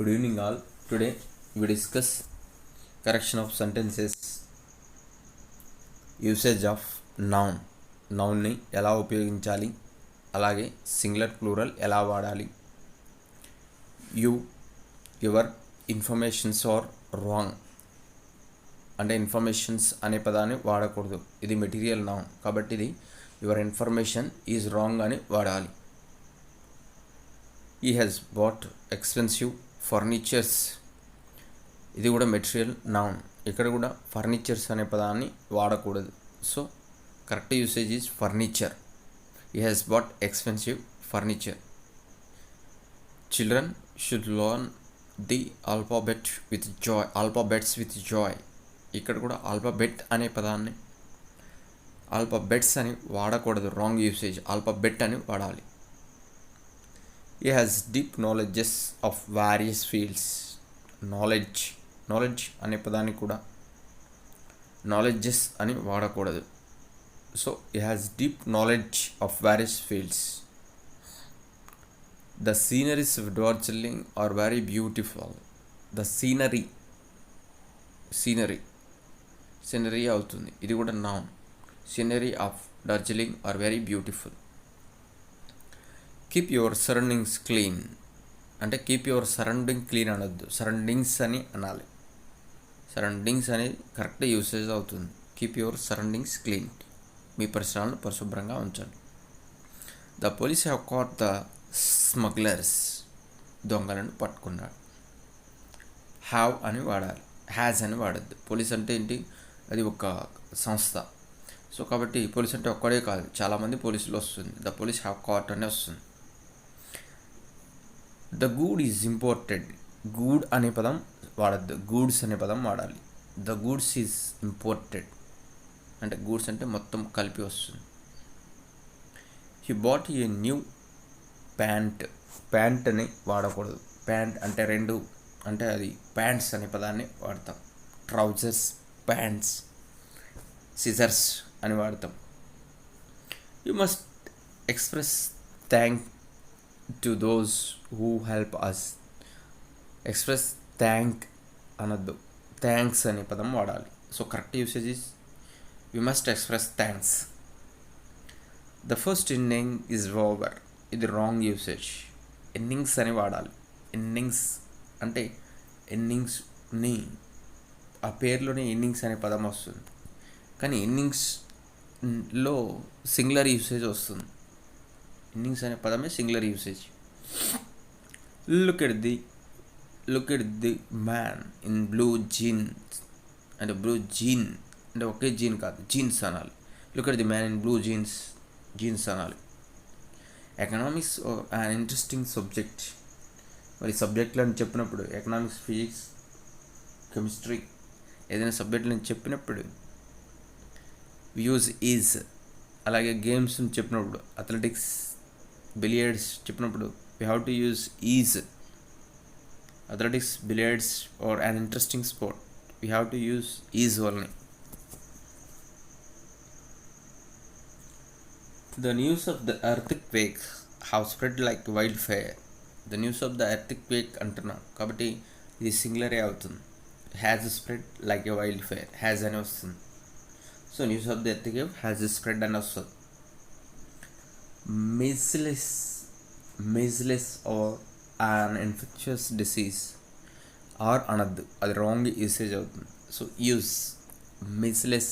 Good evening, all. Today we discuss correction of sentences, usage of noun నౌన్ని ఎలా ఉపయోగించాలి? అలాగే singular plural ఎలా వాడాలి? You your informations are wrong అంటే informations అనే పదాన్ని వాడకూడదు. ఇది మెటీరియల్ నౌన్ కాబట్టి ఇది యువర్ ఇన్ఫర్మేషన్ ఈజ్ రాంగ్ అని వాడాలి. He has bought expensive furnitures. ఇది కూడా మెటీరియల్ నౌన్. ఇక్కడ కూడా ఫర్నిచర్స్ అనే పదాన్ని వాడకూడదు. So correct usage is furniture he has bought expensive furniture children should learn the alphabet with joy alphabets with joy ఇక్కడ కూడా ఆల్ఫాబెట్ అనే పదాన్ని ఆల్ఫాబెట్స్ అని వాడకూడదు. రాంగ్ యూసేజ్ ఆల్ఫాబెట్ అని వాడాలి. He has deep knowledges of various fields knowledge knowledge అనే పదాన్ని కూడా నాలెడ్జెస్ అని వాడకూడదు. So he has deep knowledge of various fields the sceneries of Darjeeling are very beautiful the scenery scenery scenery అవుతుంది. ఇది కూడా noun scenery of Darjeeling are very beautiful keep your surroundings clean అంటే keep your surrounding clean అనొద్దు. Surroundings అని అనాలి. Surroundings అనేది correct usage అవుతుంది. Keep your surroundings clean మీ పరిసరాలను పరిశుభ్రంగా ఉంచండి. The police have caught the smugglers దొంగలను పట్టుకున్నాడు హ్యావ్ అని వాడాలి. హ్యాజ్ అని వాడద్దు. పోలీస్ అంటే ఏంటి? అది ఒక సంస్థ. సో కాబట్టి పోలీస్ అంటే ఒక్కడే కాదు. చాలామంది పోలీసులు వస్తుంది. ద పోలీస్ హ్యావ్ కాట్ అని వస్తుంది. The good is imported good అనే పదం వాడద్దు. గూడ్స్ అనే పదం వాడాలి. ద గూడ్స్ ఈజ్ ఇంపోర్టెడ్ అంటే గూడ్స్ అంటే మొత్తం కలిపి వస్తుంది. He bought a new pant pant అని వాడకూడదు. ప్యాంట్ అంటే రెండు అంటే అది ప్యాంట్స్ అనే పదాన్ని వాడతాం. ట్రౌజర్స్ ప్యాంట్స్ సిజర్స్ అని వాడతాం. You must express thank to those who help us express thank అనొద్దు థ్యాంక్స్ అనే పదం వాడాలి. So correct usage is you must express thanks the first inning is over ఇది రాంగ్ యూసేజ్ ఇన్నింగ్స్ అని వాడాలి. Innings అంటే ఇన్నింగ్స్ని ఆ పేరులోనే ఇన్నింగ్స్ అనే పదం వస్తుంది. కానీ ఇన్నింగ్స్లో సింగులర్ యూసేజ్ వస్తుంది. ఇన్నింగ్స్ అనే పదమే singular usage look at the look at the man in blue jeans అంటే బ్లూ జీన్ అంటే ఒకే జీన్ కాదు జీన్స్ అనాలి look at the man in blue jeans jeans అనాలి ఎకనామిక్స్ అన్ ఇంట్రెస్టింగ్ సబ్జెక్ట్ మరి సబ్జెక్టులు అని చెప్పినప్పుడు ఎకనామిక్స్ ఫిజిక్స్ కెమిస్ట్రీ ఏదైనా సబ్జెక్టులు అని చెప్పినప్పుడు వ్యూస్ ఈజ్ అలాగే గేమ్స్ చెప్పినప్పుడు అథ్లెటిక్స్ బిలియర్డ్స్ చెప్పినప్పుడు we have to use is athletics billiards are an interesting sport we have to use is వల్ని the news of the earthquake have spread like wildfire the news of the earthquake అంటున్నాం కాబట్టి ఇది సింగులరే అవుతుంది. Has spread like a wildfire has అని వస్తుంది so news of the earthquake has spread అని వస్తుంది measles measles or an infectious disease or అనద్దు అది రాంగ్ యూసేజ్ అవుతుంది సో యూస్ మిస్లెస్